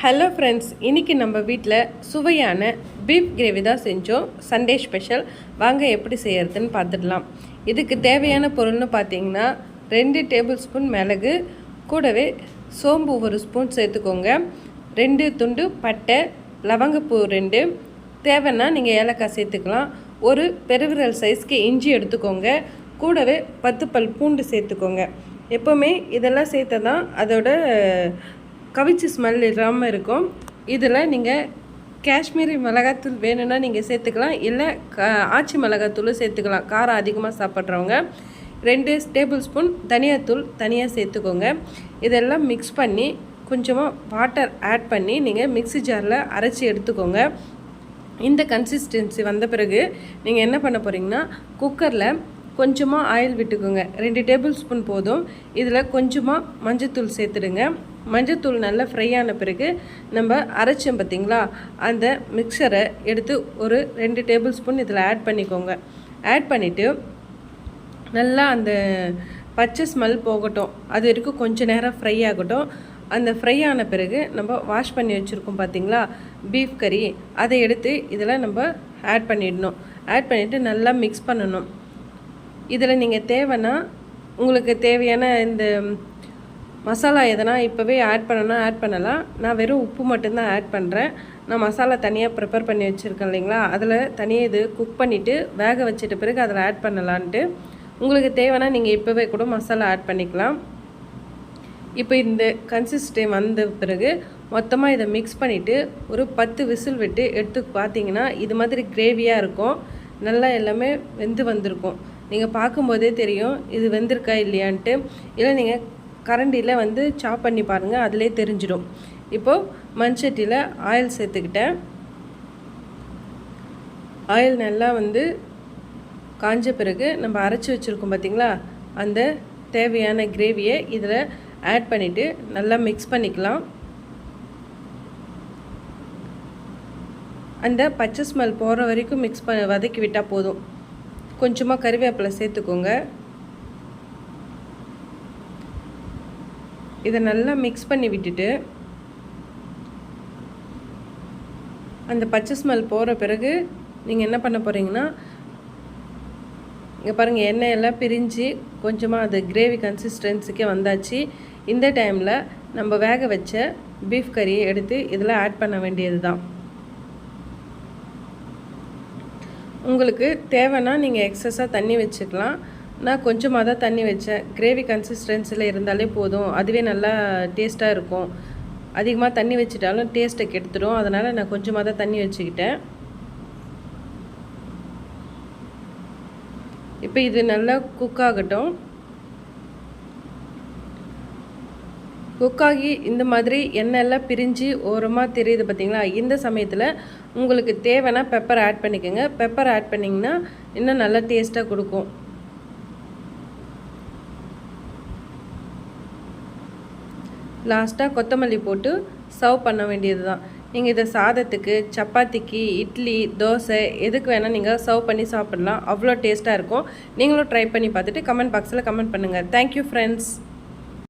Hello friends இன்றைக்கி நம்ம வீட்டில் சுவையான பீஃப் கிரேவி தான் செஞ்சோம். சண்டே ஸ்பெஷல் வாங்க எப்படி செய்கிறதுன்னு பார்த்துடலாம். இதுக்கு தேவையான பொருள்னு பார்த்தீங்கன்னா ரெண்டு டேபிள் ஸ்பூன் மிளகு கூடவே சோம்பு ஒரு ஸ்பூன் சேர்த்துக்கோங்க. ரெண்டு துண்டு பட்டை லவங்கப்பூ ரெண்டு. தேவைன்னா நீங்கள் ஏலக்காய் சேர்த்துக்கலாம். ஒரு பெருவிரல் சைஸ்க்கு இஞ்சி எடுத்துக்கோங்க. கூடவே பத்து பல் பூண்டு சேர்த்துக்கோங்க. எப்போவுமே இதெல்லாம் சேர்த்ததான் அதோட கவிச்சி ஸ்மெல் இல்லாமல் இருக்கும். இதில் நீங்கள் காஷ்மீரி மிளகாத்தூள் வேணும்னா நீங்கள் சேர்த்துக்கலாம். இல்லை க ஆச்சி மிளகாத்தூளும் சேர்த்துக்கலாம். காரம் அதிகமாக சாப்பிட்றவங்க. ரெண்டு டேபிள் ஸ்பூன் தனியாத்தூள் தனியாக சேர்த்துக்கோங்க. இதெல்லாம் மிக்ஸ் பண்ணி கொஞ்சமாக வாட்டர் ஆட் பண்ணி நீங்கள் மிக்ஸி ஜாரில் அரைச்சி எடுத்துக்கோங்க. இந்த கன்சிஸ்டன்சி வந்த பிறகு நீங்கள் என்ன பண்ண போகிறீங்கன்னா குக்கரில் கொஞ்சமாக ஆயில் விட்டுக்கோங்க. ரெண்டு டேபிள் ஸ்பூன் போதும். இதில் கொஞ்சமாக மஞ்சத்தூள் சேர்த்துடுங்க. மஞ்சத்தூள் நல்லா ஃப்ரை ஆன பிறகு நம்ம அரைச்சோம் பார்த்திங்களா? அந்த மிக்சரை எடுத்து ஒரு ரெண்டு டேபிள் ஸ்பூன் இதில் ஆட் பண்ணிக்கோங்க. ஆட் பண்ணிவிட்டு நல்லா அந்த பச்சை ஸ்மெல் போகட்டும். அது வரைக்கும் கொஞ்சம் நேரம் ஃப்ரை ஆகட்டும். அந்த ஃப்ரை ஆன பிறகு நம்ம வாஷ் பண்ணி வச்சுருக்கோம் பார்த்தீங்களா? பீஃப் கறி அதை எடுத்து இதில் நம்ம ஆட் பண்ணிடணும். ஆட் பண்ணிவிட்டு நல்லா மிக்ஸ் பண்ணணும். இதில் நீங்கள் தேவைன்னா உங்களுக்கு தேவையான இந்த மசாலா எதனா இப்போவே ஆட் பண்ணனா ஆட் பண்ணலாம். நான் வெறும் உப்பு மட்டும்தான் ஆட் பண்ணுறேன் நான் மசாலா தனியாக ப்ரிப்பேர் பண்ணி வச்சுருக்கேன் இல்லைங்களா? அதில் தனியாக இது குக் பண்ணிவிட்டு வேக வச்சிட்ட பிறகு அதில் ஆட் பண்ணலான்ட்டு. உங்களுக்கு தேவைன்னா நீங்கள் இப்போவே கூட மசாலா ஆட் பண்ணிக்கலாம். இப்போ இந்த கன்சிஸ்டே வந்த பிறகு மொத்தமாக இதை மிக்ஸ் பண்ணிவிட்டு ஒரு பத்து விசில் விட்டு எடுத்து பார்த்தீங்கன்னா இது மாதிரி கிரேவியாக இருக்கும். நல்லா எல்லாமே வெந்து வந்திருக்கும். நீங்கள் பார்க்கும்போதே தெரியும் இது வெந்திருக்கா இல்லையான்ட்டு. இல்லை நீங்கள் கரண்டியில் வந்து சாப் பண்ணி பாருங்கள் அதிலே தெரிஞ்சிடும். இப்போது மண்சட்டியில் ஆயில் சேர்த்துக்கிட்டேன். ஆயில் நல்லா வந்து காஞ்ச பிறகு நம்ம அரைச்சி வச்சுருக்கோம் பார்த்திங்களா அந்த தேவையான கிரேவியை இதில் ஆட் பண்ணிவிட்டு நல்லா மிக்ஸ் பண்ணிக்கலாம். அந்த பச்சை ஸ்மெல் போகிற வரைக்கும் மிக்ஸ் பண்ண வதக்கி விட்டால் போதும். கொஞ்சமாக கருவேப்பிலை சேர்த்துக்கோங்க. இதை நல்லா மிக்ஸ் பண்ணி விட்டுட்டு அந்த பச்சை ஸ்மெல் போகிற பிறகு நீங்கள் என்ன பண்ண போகிறீங்கன்னா இங்கே பாருங்கள் எண்ணெய் எல்லாம் பிரிஞ்சு கொஞ்சமாக அது கிரேவி கன்சிஸ்டன்சிக்கே வந்தாச்சு. இந்த டைமில் நம்ம வேக வச்ச பீஃப் கறியை எடுத்து இதில் ஆட் பண்ண வேண்டியது தான் உங்களுக்கு தேவைன்னா நீங்கள் எக்ஸஸாக தண்ணி வச்சுக்கலாம். நான் கொஞ்சமாக தான் தண்ணி வச்சேன். கிரேவி கன்சிஸ்டன்சியில் இருந்தாலே போதும். அதுவே நல்லா டேஸ்ட்டாக இருக்கும். அதிகமாக தண்ணி வச்சிட்டாலும் டேஸ்ட்டை கெடுத்துடும் அதனால் நான் கொஞ்சமாக தான் தண்ணி வச்சுக்கிட்டேன். இப்போ இது நல்லா குக் ஆகட்டும். குக்காகி இந்த மாதிரி எண்ணெய் எல்லாம் பிரிஞ்சு ஓரமாக தெரியுது பார்த்திங்களா இந்த சமயத்தில் உங்களுக்கு தேவைன்னா பெப்பர் ஆட் பண்ணிக்கோங்க. பெப்பர் ஆட் பண்ணிங்கன்னா இன்னும் நல்லா டேஸ்ட்டாக கொடுக்கும். லாஸ்ட்டாக கொத்தமல்லி போட்டு சர்வ் பண்ண வேண்டியது தான் நீங்கள் இதை சாதத்துக்கு சப்பாத்திக்கு இட்லி தோசை எதுக்கு வேணால் நீங்கள் சர்வ் பண்ணி சாப்பிட்லாம். அவ்வளோ டேஸ்ட்டாக இருக்கும். நீங்களும் ட்ரை பண்ணி பார்த்துட்டு கமெண்ட் பாக்ஸில் கமெண்ட் பண்ணுங்கள் தேங்க்யூ ஃப்ரெண்ட்ஸ்